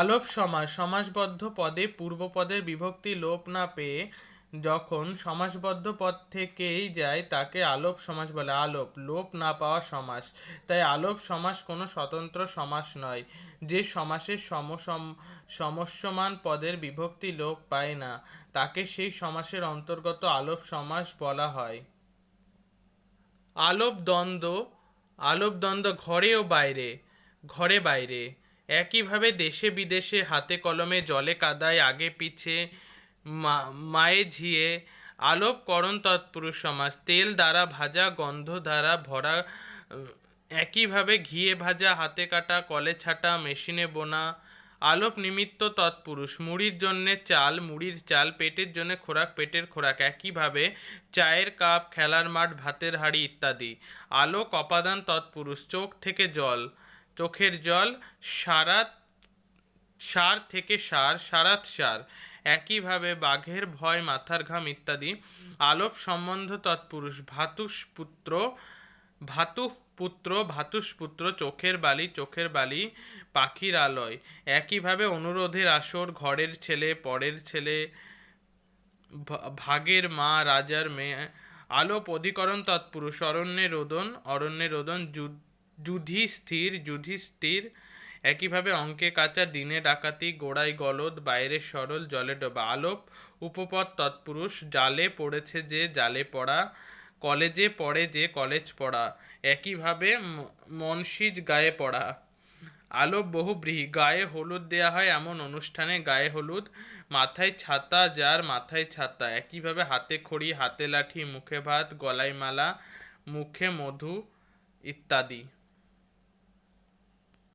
আলোপ সমাস, সমাসবদ্ধ পদে পূর্বপদের বিভক্তি লোপ না পেয়ে যখন সমাসবদ্ধ পদ থেকেই যায়, তাকে আলোপ সমাস বলে। আলোপ, লোপ না পাওয়া সমাস। তাই আলোপ সমাস কোনো স্বতন্ত্র সমাস নয়, যে সমাসের সমসম সমস্যমান পদের বিভক্তি লোপ পায় না, তাকে সেই সমাসের অন্তর্গত আলোপ সমাস বলা হয়। আলোপ দ্বন্দ্ব আলোপ দ্বন্দ্ব ঘরে ও বাইরে, ঘরে বাইরে। একইভাবে দেশে বিদেশে হাতে কলমে জলে কাদায় আগে পিছে মায়ে ঝিয়ে আলোপ করণ তৎপুরুষ সমাজ, তেল দ্বারা ভাজা, গন্ধ দ্বারা ভরা একইভাবে ঘিয়ে ভাজা, হাতে কাটা, কলে ছাটা, মেশিনে বোনা আলোপ নিমিত্ত তৎপুরুষ, মুড়ির জন্যে চাল, মুড়ির চাল, পেটের জন্য খোরাক, পেটের খোরাক, একইভাবে চায়ের কাপ, খেলার মাঠ, ভাতের হাঁড়ি ইত্যাদি। আলোক অপাদান তৎপুরুষ, চোখ থেকে জল। চোখের জল সারা সার থেকে সার, সারাত সার। একইভাবে বাঘের ভয়, মাথার ঘাম ইত্যাদি। আলোপ সম্বন্ধ তৎপুরুষ। ভাতুষ পুত্র ভাতু পুত্র, ভাতুষ পুত্র চোখের বালি চোখের বালি পাখির আলয়। একইভাবে অনুরোধের আসর, ঘরের ছেলে, পরের ছেলে ভাগের মা, রাজার মেয়ে। আলোপ অধিকরণ তৎপুরুষ। অরণ্যে রোদন অরণ্যে রোদন যু- যুধিস্থির যুধিস্থির একইভাবে অঙ্কে কাঁচা, দিনে ডাকাতি, গোড়ায় গলদ, বাইরে সরল, জলে ডোবা, আলোপ উপপদ তৎপুরুষ, জালে পড়েছে যে জালে পড়া, কলেজে পড়ে যে কলেজ পড়া, একইভাবে মনসিজ গায়ে পড়া। আলোপ বহুব্রীহি গায়ে হলুদ দেয়া হয় এমন অনুষ্ঠানে, গায়ে হলুদ, মাথায় ছাতা, যার মাথায় ছাতা, একইভাবে হাতে খড়ি, হাতে লাঠি, মুখে ভাত, গলায় মালা, মুখে মধু ইত্যাদি।